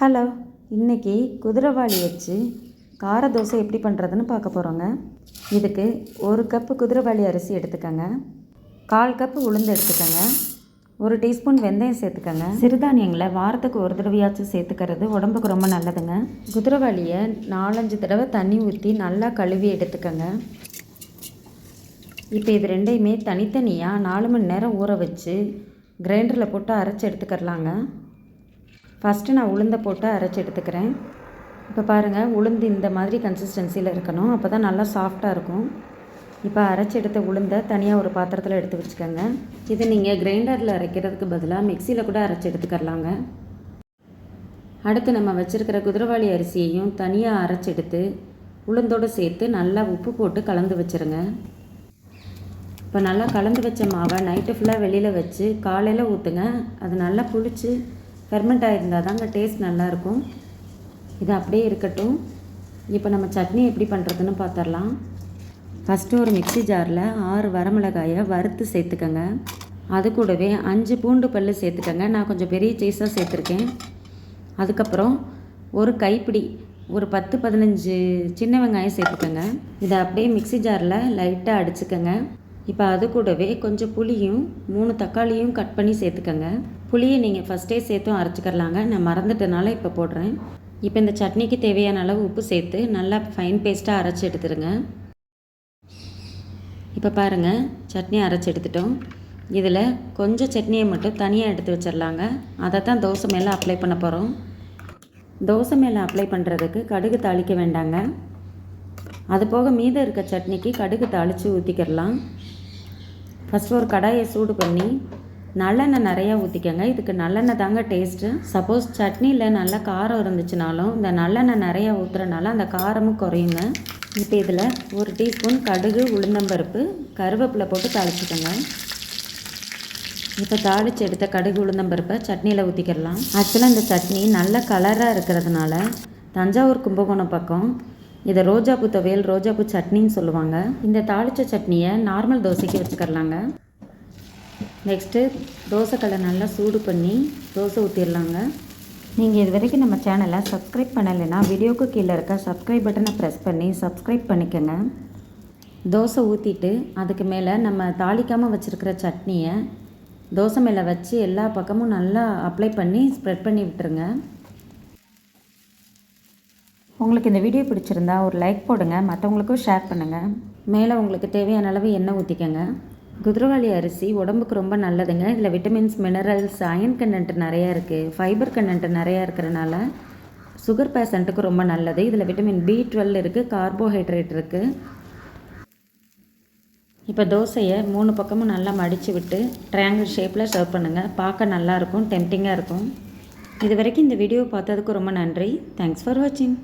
Hello இன்றைக்கி குதிரைவாளி வச்சு கார தோசை எப்படி பண்ணுறதுன்னு பார்க்க போகிறோங்க இதுக்கு ஒரு கப்பு குதிரைவாளி அரிசி எடுத்துக்கோங்க. கால் கப்பு உளுந்து எடுத்துக்கோங்க. ஒரு டீஸ்பூன் வெந்தயம் சேர்த்துக்கோங்க. சிறுதானியங்களை வாரத்துக்கு ஒரு தடவையாச்சும் சேர்த்துக்கிறது உடம்புக்கு ரொம்ப நல்லதுங்க. குதிரைவாளியை நாலஞ்சு தடவை தண்ணி ஊற்றி நல்லா கழுவி எடுத்துக்கோங்க. இப்போ இது ரெண்டையுமே தனித்தனியாக நாலு மணி நேரம் ஊற வச்சு கிரைண்டரில் போட்டு அரைச்சி எடுத்துக்கிறலாங்க. ஃபஸ்ட்டு நான் உளுந்தை போட்டு அரைச்சி எடுத்துக்கிறேன். இப்போ பாருங்கள் உளுந்து இந்த மாதிரி கன்சிஸ்டன்சியில் இருக்கணும். அப்போ தான் நல்லா சாஃப்டாக இருக்கும். இப்போ அரைச்சி எடுத்த உளுந்தை தனியாக ஒரு பாத்திரத்தில் எடுத்து வச்சுக்கோங்க. இது நீங்கள் கிரைண்டரில் அரைக்கிறதுக்கு பதிலாக மிக்சியில் கூட அரைச்சி எடுத்துக்கரலாங்க அடுத்து நம்ம வச்சுருக்கிற குதிரைவாளி அரிசியையும் தனியாக அரைச்சி எடுத்து உளுந்தோடு சேர்த்து நல்லா உப்பு போட்டு கலந்து வச்சுருங்க. இப்போ நல்லா கலந்து வச்ச மாவை நைட்டு ஃபுல்லாக வெளியில் வச்சு காலையில் ஊற்றுங்க அது நல்லா புளிச்சு ஃபெர்மெண்ட் ஆகிருந்தால் தாங்க டேஸ்ட் நல்லாயிருக்கும். இது அப்படியே இருக்கட்டும். இப்போ நம்ம சட்னி எப்படி பண்ணுறதுன்னு பார்த்துடலாம் ஃபஸ்ட்டு ஒரு மிக்ஸி ஜாரில் ஆறு வரமிளகாயை வறுத்து சேர்த்துக்கோங்க. அது கூடவே அஞ்சு பூண்டு பல் சேர்த்துக்கோங்க. நான் கொஞ்சம் பெரிய சீஸாக சேர்த்துருக்கேன். அதுக்கப்புறம் ஒரு கைப்பிடி ஒரு பத்து பதினஞ்சு சின்ன வெங்காயம் சேர்த்துக்கோங்க. இதை அப்படியே மிக்ஸி ஜாரில் லைட்டாக அடிச்சுக்கோங்க. இப்போ அது கூடவே கொஞ்சம் புளியும் மூணு தக்காளியும் கட் பண்ணி சேர்த்துக்கங்க. புளியை நீங்கள் ஃபஸ்ட்டே சேர்த்தும் அரைச்சிக்கிறலாங்க. நான் மறந்துட்டனால இப்போ போடுறேன். இப்போ இந்த சட்னிக்கு தேவையான அளவு உப்பு சேர்த்து நல்லா ஃபைன் பேஸ்ட்டாக அரைச்சி எடுத்துருங்க. இப்போ பாருங்கள் சட்னி அரைச்சி எடுத்துட்டோம். இதில் கொஞ்சம் சட்னியை மட்டும் தனியாக எடுத்து வச்சிடலாங்க அதை தான் தோசை மேலே அப்ளை பண்ண போகிறோம் தோசை மேலே அப்ளை பண்ணுறதுக்கு கடுகு தாளிக்க வேண்டாங்க. அது போக மீதம் இருக்க சட்னிக்கு கடுகு தாளித்து ஊற்றிக்கிடலாம் ஃபஸ்ட்டு ஒரு கடாயை சூடு பண்ணி நல்லெண்ணெய் நிறையா ஊற்றிக்கங்க இதுக்கு நல்லெண்ணெய் தாங்க டேஸ்ட்டு சப்போஸ் சட்னியில் நல்லா காரம் இருந்துச்சுனாலும் இந்த நல்லெண்ணெய் நிறையா ஊற்றுறனால அந்த காரமும் குறையுங்க. இப்போ இதில் ஒரு டீஸ்பூன் கடுகு உளுந்தம்பருப்பு கருவேப்பிலை போட்டு தாளிச்சுக்கோங்க. இப்போ தாளித்து எடுத்த கடுகு உளுந்தம்பருப்பை சட்னியில் ஊற்றிக்கிடலாம் ஆக்சுவலாக இந்த சட்னி நல்ல கலராக இருக்கிறதுனால தஞ்சாவூர் கும்பகோணம் பக்கம் இதை ரோஜாப்பூ துவையல் ரோஜாப்பூ சட்னின்னு சொல்லுவாங்க. இந்த தாளித்த சட்னியை நார்மல் தோசைக்கு வச்சுக்கரலாங்க நெக்ஸ்ட்டு தோசைக்கல்லை நல்லா சூடு பண்ணி தோசை ஊற்றிடலாங்க நீங்கள் இது வரைக்கும் நம்ம சேனலை சப்ஸ்கிரைப் பண்ணலைன்னா வீடியோக்கு கீழே இருக்க சப்ஸ்கிரைப் பட்டனை ப்ரெஸ் பண்ணி சப்ஸ்கிரைப் பண்ணிக்கோங்க. தோசை ஊற்றிட்டு அதுக்கு மேலே நம்ம தாளிக்காமல் வச்சுருக்கிற சட்னியை தோசை மேலே வச்சு எல்லா பக்கமும் நல்லா அப்ளை பண்ணி ஸ்ப்ரெட் பண்ணி விட்டுருங்க. உங்களுக்கு இந்த வீடியோ பிடிச்சிருந்தா ஒரு லைக் போடுங்க மற்றவங்களுக்கும் ஷேர் பண்ணுங்கள் மேலே உங்களுக்கு தேவையான அளவு எண்ணெய் ஊற்றிக்கங்க குதிரவாளி அரிசி உடம்புக்கு ரொம்ப நல்லதுங்க. இதில் விட்டமின்ஸ் மினரல்ஸ் அயன் கண்டென்ட் நிறையா இருக்குது ஃபைபர் கண்டென்ட் நிறையா இருக்கிறனால சுகர் பேஷண்ட்டுக்கு ரொம்ப நல்லது. இதில் விட்டமின் பி டுவெல் இருக்குது கார்போஹைட்ரேட் இருக்குது இப்போ தோசையை மூணு பக்கமும் நல்லா மடித்து விட்டு ட்ரையாங்கிள் ஷேப்பில் சர்வ் பண்ணுங்கள் பார்க்க நல்லாயிருக்கும் டெம்டிங்காக இருக்கும். இது வரைக்கும் இந்த வீடியோ பார்த்ததுக்கு ரொம்ப நன்றி. தேங்க்ஸ் ஃபார் வாட்சிங்